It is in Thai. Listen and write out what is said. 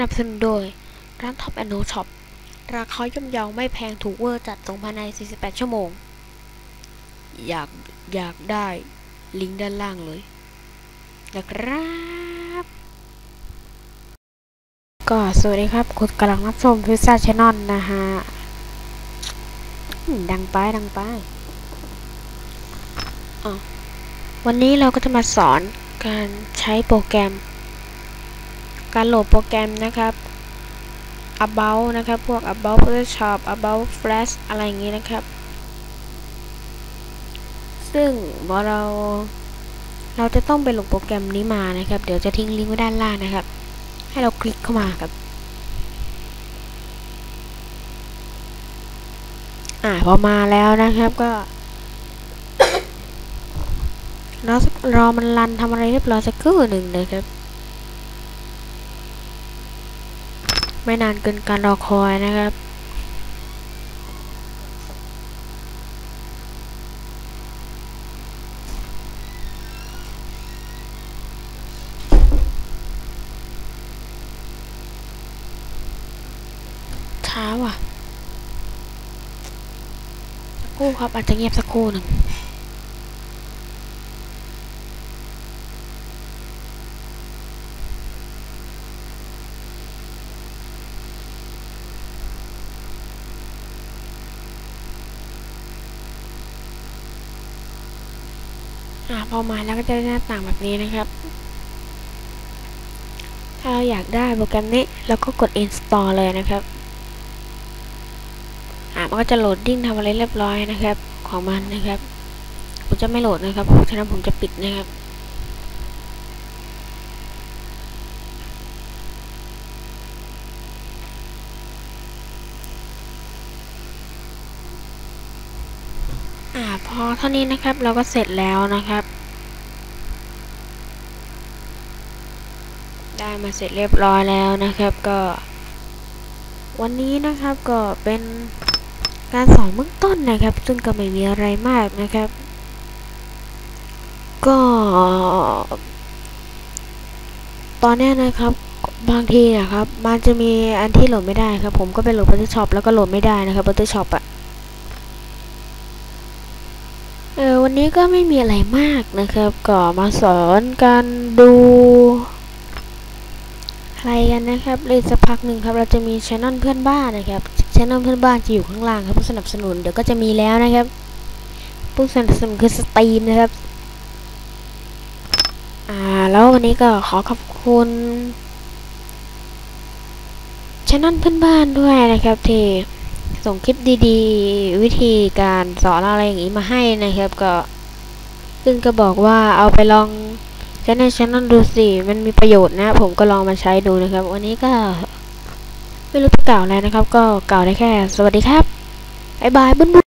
นับสนุนโดย ร้านท็อปแอนโนช็อป ราคาย่อมเยาไม่แพงถูกเวอร์จัดส่งภายใน 48 ชั่วโมง อยากอยากได้ลิงก์ด้านล่างเลยนะครับ ก็สวัสดีครับคุณกำลังรับชมพิซซ่าช n นลนะฮะ ดังไปดังไปวันนี้เราก็จะมาสอนการใช้โปรแกรม การโหลดโปรแกรมนะครับ about นะครับ พวก about Photoshop about Flash อะไรอย่างนี้นะครับ ซึ่งพอเราเราจะต้องไปโหลดโปรแกรมนี้มานะครับ เดี๋ยวจะทิ้งลิงก์ไว้ด้านล่างนะครับ ให้เราคลิกเข้ามาครับอ่าพอมาแล้วนะครับก็รอรอมันรันทำอะไรเรียบร้อยสักครู่หนึ่งนะครับ ไม่นานเกินการรอคอยนะครับ ช้าว่ะสักครู่ครับอาจจะเงียบสักครู่หนึ่ง อ่าพอมาแล้วก็จะได้หน้าต่างแบบนี้นะครับ ถ้าเราอยากได้โปรแกรมนี้เราก็กด install เลยนะครับอ่ามันก็จะโหลดดิ้งทำอะไรเรียบร้อยนะครับ ของมันนะครับ ผมจะไม่โหลดนะครับเพราะฉะนั้นผมจะปิดนะครับ อ่าพอเท่านี้นะครับเราก็เสร็จแล้วนะครับ ได้มาเสร็จเรียบร้อยแล้วนะครับก็ วันนี้นะครับก็เป็นการสอนเบื้องต้นนะครับ ซึ่งก็ไม่มีอะไรมากนะครับ ก็ ตอนนี้นะครับบางทีนะครับ มันจะมีอันที่โหลดไม่ได้ครับ ผมก็ไปโหลด Photoshop แล้วก็โหลดไม่ได้นะครับ Photoshop อะ เออวันนี้ก็ไม่มีอะไรมากนะครับ ก็มาสอนการดูอะไรกันนะครับเลยสักพักหนึ่งครับ เราจะมีช anel เพื่อนบ้านนะครับช anel เพื่อนบ้านจะอยู่ข้างล่างครับผู้สนับสนุนเดี๋ยวก็จะมีแล้วนะครับผู้สนับสนุนคือสตรีมนะครับ อ่าแล้ววันนี้ก็ขอขอบคุณช anel เพื่อนบ้านด้วยนะครับที่ ส่งคลิปดีๆ วิธีการสอนอะไรอย่างนี้มาให้นะครับ ก็ ซึ่งก็บอกว่าเอาไปลองใช้ในช่องดูสิมันมีประโยชน์นะ ผมก็ลองมาใช้ดูนะครับ วันนี้ก็ ไม่รู้จะกล่าวอะไรนะครับ ก็กล่าวได้แค่ สวัสดีครับบ๊ายบายบุ้นบุ